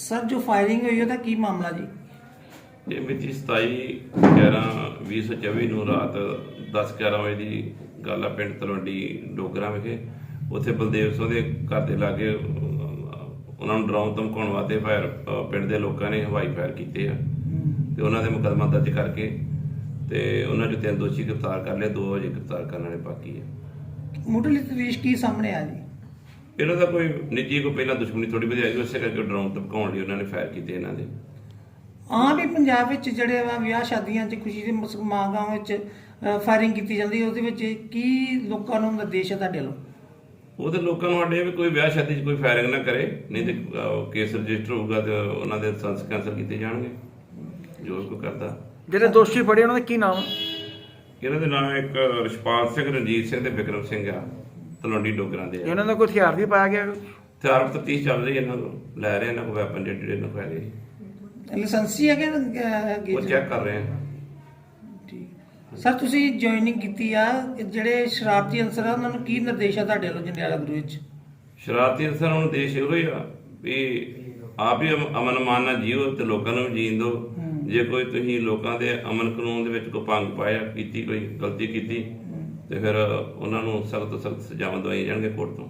Sir ਜੋ firing ਹੋਈ ਉਹਦਾ ਕੀ ਮਾਮਲਾ ਜੀ? ਇਹ ਮਿਤੀ 27 11 2024 ਨੂੰ ਰਾਤ 10 11 ਵਜੇ ਦੀ ਗੱਲ ਆ ਪਿੰਡ ਤਲਵੰਡੀ ਡੋਗਰਾ ਵਿਖੇ। ਉੱਥੇ ਬਲਦੇਵ ਸਿੰਘ ਦੇ ਘਰ ਦੇ ਲਾਗੇ ਉਹਨਾਂ ਨੂੰ ਡਰਾਉਣ ਧਮਕਾਉਣ ਵਾਸਤੇ ਫਾਇਰ ਪਿੰਡ ਦੇ ਲੋਕਾਂ ਨੇ ਹਵਾਈ ਫਾਇਰ ਕੀਤੇ ਆ। ਤੇ ਉਹਨਾਂ ਦੇ ਮੁਕੱਦਮਾ ਦਰਜ ਕਰਕੇ ਤੇ ਉਹਨਾਂ ਚੋਂ ਤਿੰਨ ਦੋਸ਼ੀ ਗ੍ਰਿਫਤਾਰ ਕਰ ਲਏ ਦੋ ਅਜੇ ਗ੍ਰਿਫਤਾਰ ਕਰਨ ਵਾਲੇ ਬਾਕੀ ਆ। ਮੁੱਢਲੀ ਤਫਤੀਸ਼ ਕੀ ਸਾਹਮਣੇ ਆ ਜੀ? ਇਹਨਾਂ ਦਾ ਕੋਈ ਨਿੱਜੀ ਕੋਈ ਪਹਿਲਾਂ ਦੁਸ਼ਮਣੀ ਥੋੜੀ ਵਧਾਈ ਉਸੇ ਕਰਕੇ ਡਰਾਉਣ ਧਮਕਾਉਣ ਲਈ ਉਹਨਾਂ ਨੇ ਫਾਇਰ ਕੀਤੇ ਇਹਨਾਂ ਦੇ। ਆਮ ਹੀ ਪੰਜਾਬ ਵਿੱਚ ਜਿਹੜੇ ਵਾ ਵਿਆਹ ਸ਼ਾਦੀਆਂ 'ਚ ਖੁਸ਼ੀ ਦੇ ਸਮਾਗਮਾਂ ਵਿੱਚ ਫਾਇਰਿੰਗ ਕੀਤੀ ਜਾਂਦੀ ਹੈ ਉਹਦੇ ਵਿੱਚ ਕੀ ਲੋਕਾਂ ਨੂੰ ਨਿਰਦੇਸ਼ ਹੈ ਤੁਹਾਡੇ ਵੱਲੋਂ? ਉਹ ਤੇ ਲੋਕਾਂ ਨੂੰ ਆਡੇ ਵੀ ਕੋਈ ਵਿਆਹ ਸ਼ਾਦੀ 'ਚ ਕੋਈ ਫਾਇਰਿੰਗ ਨਾ ਕਰੇ ਨਹੀਂ ਤੇ ਕੇਸ ਰਜਿਸਟਰ ਹੋਊਗਾ ਤੇ ਉਹਨਾਂ ਦੇ ਲਾਇਸੈਂਸ ਕੈਂਸਲ ਕੀਤੇ ਜਾਣਗੇ ਜੋ ਕੋਈ ਕਰਦਾ। ਜਿਹੜੇ ਦੋਸ਼ੀ ਫੜੇ ਉਹਨਾਂ ਦਾ ਕੀ ਨਾਮ? ਇਹਨਾਂ ਦੇ ਨਾਮ ਇੱਕ ਰਿਸ਼ਪਾਲ ਸਿੰਘ ਰਣਜੀਤ ਸਿੰਘ ਤੇ ਵਿਕਰਮ ਸਿੰਘ ਆ। ਤਲਵੰਡੀ ਡੋਗਰਾਂ ਦੇ ਆ। ਇਹਨਾਂ ਦਾ ਕੋਈ ਹਥਿਆਰ ਵੀ ਪਾਇਆ ਗਿਆ? ਹਥਿਆਰ ਤਫਤੀਸ਼ ਚੱਲ ਰਹੀ ਹੈ ਇਹਨਾਂ ਨੂੰ ਲੈ ਰਹੇ ਇਹਨਾਂ ਕੋ ਵੈਪਨ ਜਿਹੜੇ ਜਿਹੜੇ ਇਹਨਾਂ ਕੋਲ ਹੈਗੇ। ਲਾਇਸੈਂਸੀ ਅਹ, ਅੱਗੇ ਉਹ ਚੈੱਕ ਕਰ ਰਹੇ ਆ। ਠੀਕ। ਸਰ ਤੁਸੀਂ ਜੁਆਇਨਿੰਗ ਕੀਤੀ ਆ ਜਿਹੜੇ ਸ਼ਰਾਰਤੀ ਅਨਸਰ ਆ ਉਹਨਾਂ ਨੂੰ ਕੀ ਨਿਰਦੇਸ਼ ਆ ਤੁਹਾਡੇ ਵੱਲੋਂ ਜੰਡਿਆਲਾ ਗੁਰੂ ਵਿੱਚ? ਸ਼ਰਾਰਤੀ ਅਨਸਰਾਂ ਨੂੰ ਦੇਸ਼ ਇਹੋ ਹੀ ਆ ਵੀ ਆਪ ਹੀ ਅਮ- ਅਮਨ ਮਾਨ ਨਾਲ ਜੀਓ ਤੇ ਲੋਕਾਂ ਨੂੰ ਵੀ ਜੀਣ ਦਿਓ। ਜੇ ਕੋਈ ਤੁਸੀਂ ਲੋਕਾਂ ਦੇ ਅਮਨ ਕਾਨੂੰਨ ਦੇ ਵਿੱਚ ਕੋਈ ਭੰਗ ਪਾਇਆ ਕੀਤੀ ਕੋਈ ਗਲਤੀ ਕੀਤੀ ਤੇ ਫਿਰ ਉਹਨਾਂ ਨੂੰ ਸਖਤ ਤੋਂ ਸਖਤ ਸਜ਼ਾਵਾਂ ਦਵਾਈਆਂ ਜਾਣਗੇ ਕੋਰਟ ਤੋਂ।